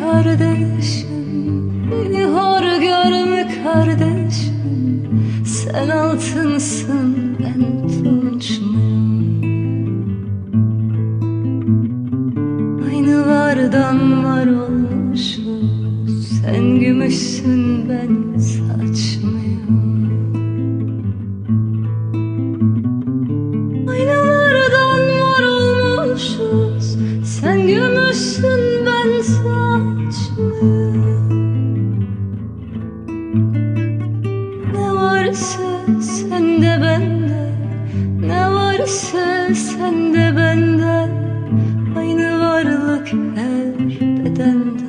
kardeşim Beni hor görme kardeşim. Sen altınsın ben tunç muyum Aynı vardan var olmuşuz Sen gümüşsün ben saç varsa sende bende Ne varsa sende bende Aynı varlık her bedende.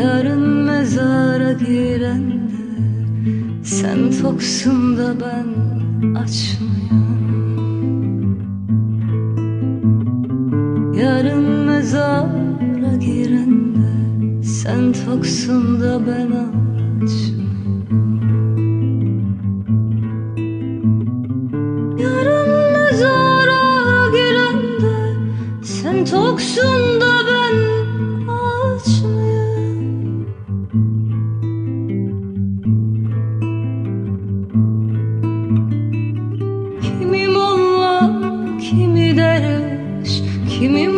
Yarın mezara girende Sen toksun da ben aç Sen toksun da ben aç Yarın mezara girende Sen toksun da ben aç mıyım Kimi molla, kimi derviş Kimi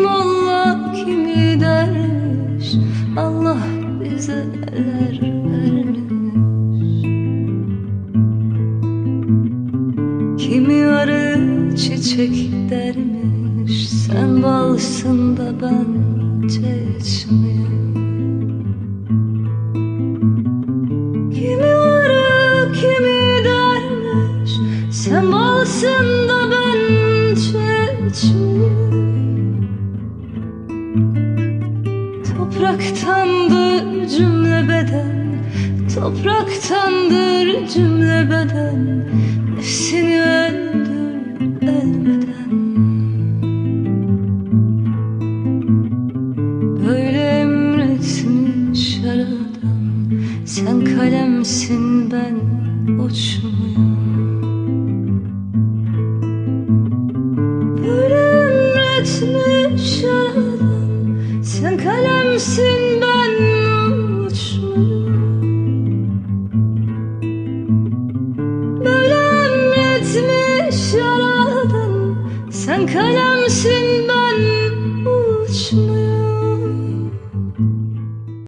neler vermiş çiçek dermiş Sen balsın da ben çeşmeyim. Kimi arı kimi dermiş Sen balsın da ben çeşmeyim Topraktandır cümle beden Topraktandır cümle beden Nefsini öldür elmeden Böyle emretmiş her adam Sen kalemsin ben uçmayan. Böyle emretmiş her adam Sen kalemsin Kimsin ben mutlu Böyle emretmiş yaradan Sen kalemsin ben